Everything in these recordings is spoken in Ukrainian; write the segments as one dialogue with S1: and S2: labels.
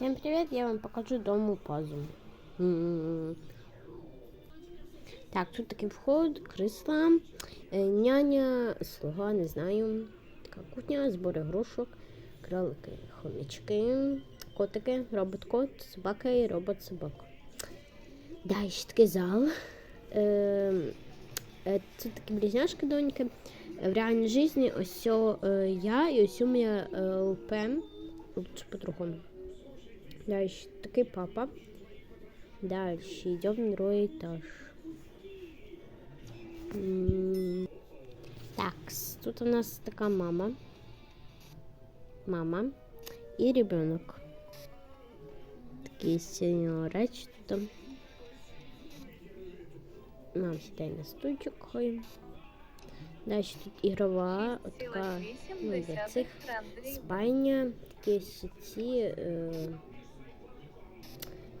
S1: Всем привет, я вам покажу дому пазу. М. Так, тут такий вход, крисла, е, няня, слуга, не знаю. Така кухня, збори грошок, кролики, хомячки, котики, робот-кот, собака і робот-собака. Далі такий зал. Е, е, Це такі близняшки доньки. В реальній житті ось е, я і ось у мене е, ЛП. Лучше по-другому. Дальше такой папа. Дальше идем на другой этаж. М, Так, тут у нас такая мама. Мама и ребенок. Такие сеньорочки там. Мам сідай на стульчик хай. Дальше тут ігрова, така, ну, для цих спальня, такі сіті. Е,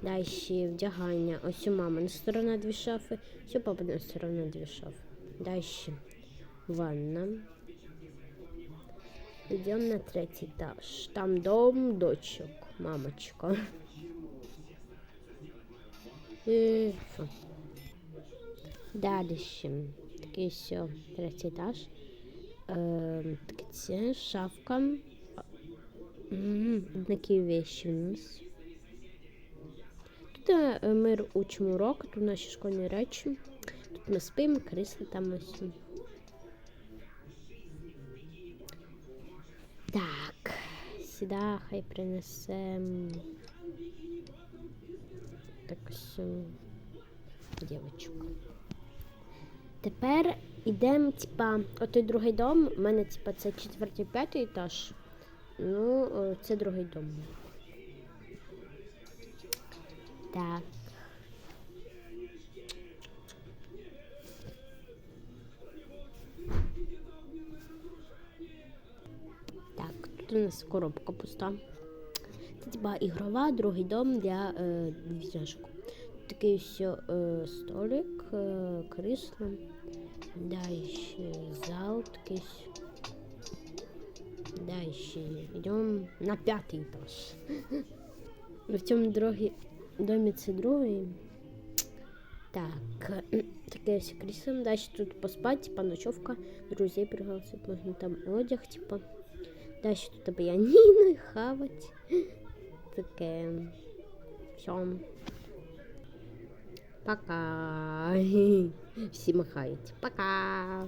S1: Дальше вдягання. Ось у мами на сторона дві шафи, ось у папи на сторона дві шафи. Дальше ванна. Йдемо на третій етаж. Там дом дочок, мамочка. І що? Дальше. Такий все, третій етаж. Е, це шафка. М, Такі вещи у нас. Тут е, ми учимо урок, тут наші школьні речі. Тут ми спимо, крісло там ось. Так, сюди хай принесем так ось м, дівчинку. Тепер йдемо, типа, отой другий дом. У мене, типа, це четвертий, п'ятий етаж. Ну, це другий дом. Так. Так, тут у нас коробка пуста. Це типа ігрова, другий дом для е. Такий все е, столик, е, крісло. Дальше зал такий. Дальше йдемо на п'ятий етаж. В цьому другий домі це другий. Так, таке ось крісло. Далі тут поспати, типа ночовка, друзей пригласити, можна там одяг, типа. Далі тут піаніно, хавать. Таке. Все. Пока. Всі махають. Пока.